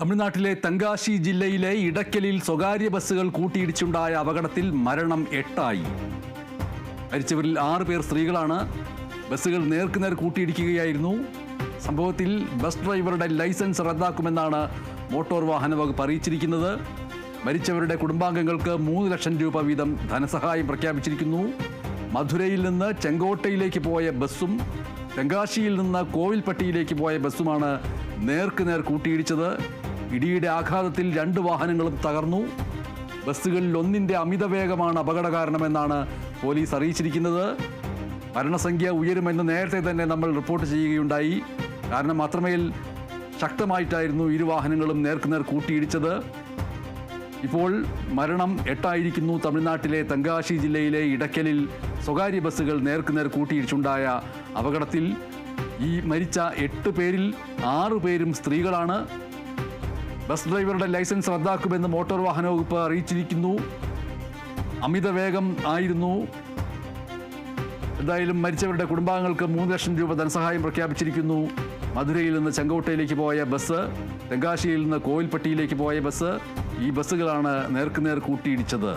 തമിഴ്നാട്ടിലെ തങ്കാശി ജില്ലയിലെ ഇടയ്ക്കലിൽ സ്വകാര്യ ബസ്സുകൾ കൂട്ടിയിടിച്ചുണ്ടായ അപകടത്തിൽ മരണം എട്ടായി. മരിച്ചവരിൽ ആറ് പേർ സ്ത്രീകളാണ്. ബസ്സുകൾ നേർക്കുനേർ കൂട്ടിയിടിക്കുകയായിരുന്നു. സംഭവത്തിൽ ബസ് ഡ്രൈവറുടെ ലൈസൻസ് റദ്ദാക്കുമെന്നാണ് മോട്ടോർ വാഹന വകുപ്പ് അറിയിച്ചിരിക്കുന്നത്. മരിച്ചവരുടെ കുടുംബാംഗങ്ങൾക്ക് മൂന്ന് ലക്ഷം രൂപ വീതം ധനസഹായം പ്രഖ്യാപിച്ചിരിക്കുന്നു. മധുരയിൽ നിന്ന് ചെങ്കോട്ടയിലേക്ക് പോയ ബസ്സും തെങ്കാശിയിൽ നിന്ന് കോവിൽപ്പട്ടിയിലേക്ക് പോയ ബസ്സുമാണ് നേർക്കുനേർ കൂട്ടിയിടിച്ചത്. ഇടിയുടെ ആഘാതത്തിൽ രണ്ട് വാഹനങ്ങളും തകർന്നു. ബസ്സുകളിൽ ഒന്നിന്റെ അമിതവേഗമാണ് അപകട കാരണമെന്നാണ് പോലീസ് അറിയിച്ചിരിക്കുന്നത്. മരണസംഖ്യ ഉയരുമെന്ന് നേരത്തെ തന്നെ നമ്മൾ റിപ്പോർട്ട് ചെയ്യുകയുണ്ടായി. കാരണം അത്രമേൽ ശക്തമായിട്ടായിരുന്നു ഇരു വാഹനങ്ങളും നേർക്കുനേർ കൂട്ടിയിടിച്ചത്. ഇപ്പോൾ മരണം എട്ടായിരിക്കുന്നു. തമിഴ്നാട്ടിലെ തെങ്കാശി ജില്ലയിലെ ഇടയ്ക്കലിൽ സ്വകാര്യ ബസ്സുകൾ നേർക്കുനേർ കൂട്ടിയിടിച്ചുണ്ടായ അപകടത്തിൽ ഈ മരിച്ച എട്ട് പേരിൽ ആറു പേരും സ്ത്രീകളാണ്. ബസ് ഡ്രൈവറുടെ ലൈസൻസ് റദ്ദാക്കുമെന്ന് മോട്ടോർ വാഹന വകുപ്പ് അറിയിച്ചിരിക്കുന്നു. അമിത വേഗം ആയിരുന്നു. എന്തായാലും മരിച്ചവരുടെ കുടുംബാംഗങ്ങൾക്ക് മൂന്ന് ലക്ഷം രൂപ ധനസഹായം പ്രഖ്യാപിച്ചിരിക്കുന്നു. മധുരയിൽ നിന്ന് ചെങ്കോട്ടയിലേക്ക് പോയ ബസ് തെങ്കാശിയിൽ നിന്ന് കോവിൽപ്പട്ടിയിലേക്ക് പോയ ബസ് ഈ ബസ്സുകളാണ് നേർക്കുനേർ കൂട്ടിയിടിച്ചത്.